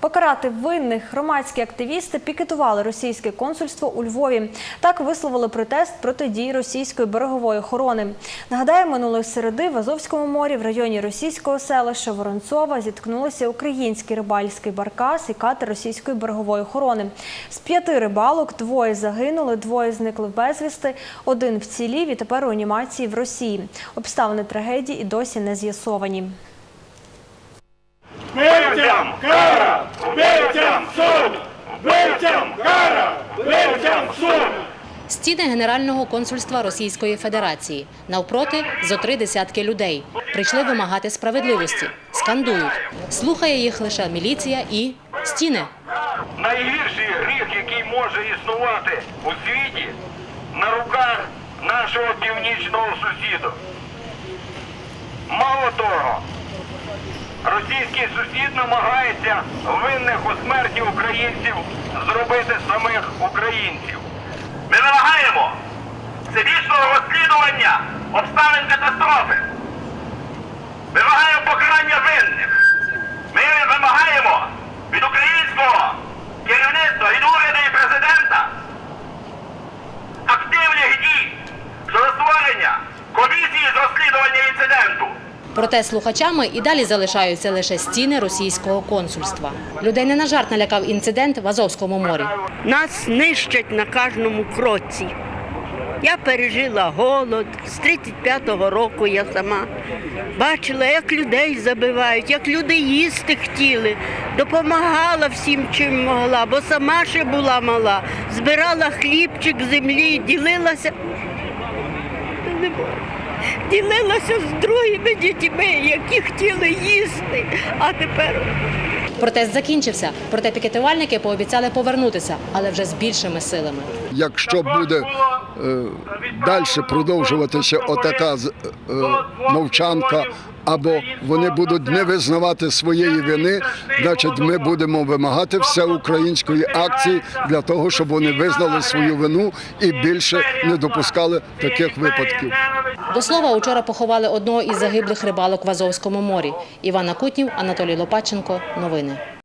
Покарати винних громадські активісти пікетували російське консульство у Львові. Так висловили протест проти дій російської берегової охорони. Нагадаю, минулої середи в Азовському морі в районі російського селища Воронцова зіткнулися український рибальський баркас і катер російської берегової охорони. З п'яти рибалок двоє загинули, двоє зникли безвісти, один вцілів і тепер у анімації в Росії. Обставини трагедії і досі не з'ясовані. Вбивцям кара! Вбивцям суд! Вбивцям кара! Вбивцям суд! Стіни Генерального консульства Російської Федерації. Навпроти зо три десятки людей. Прийшли вимагати справедливості. Скандують. Слухає їх лише міліція і стіни. Найгірший гріх, який може існувати у світі, на руках нашого північного сусіда. Мало того, російський сусід намагається винних у смерті українців зробити самих українців. Ми вимагаємо всебічного розслідування обставин катастрофи. Вимагаємо покарання винних. Проте слухачами і далі залишаються лише стіни російського консульства. Людей не на жарт налякав інцидент в Азовському морі. Нас нищать на кожному кроці. Я пережила голод з 35-го року. Я сама бачила, як людей забивають, як люди їсти хотіли, допомагала всім, чим могла, бо сама ще була мала, збирала хлібчик землі, ділилася. Ділилася з другими дітьми, які хотіли їсти, а тепер Протест закінчився, проте пікетувальники пообіцяли повернутися, але вже з більшими силами. Якщо буде е, далі продовжуватися отака з- е, мовчанка, або вони будуть не визнавати своєї вини, значить ми будемо вимагати всеукраїнської акції для того, щоб вони визнали свою вину і більше не допускали таких випадків. До слова, учора поховали одного із загиблих рибалок в Азовському морі. Івана Кутнів, Анатолій Лопаченко. Новини.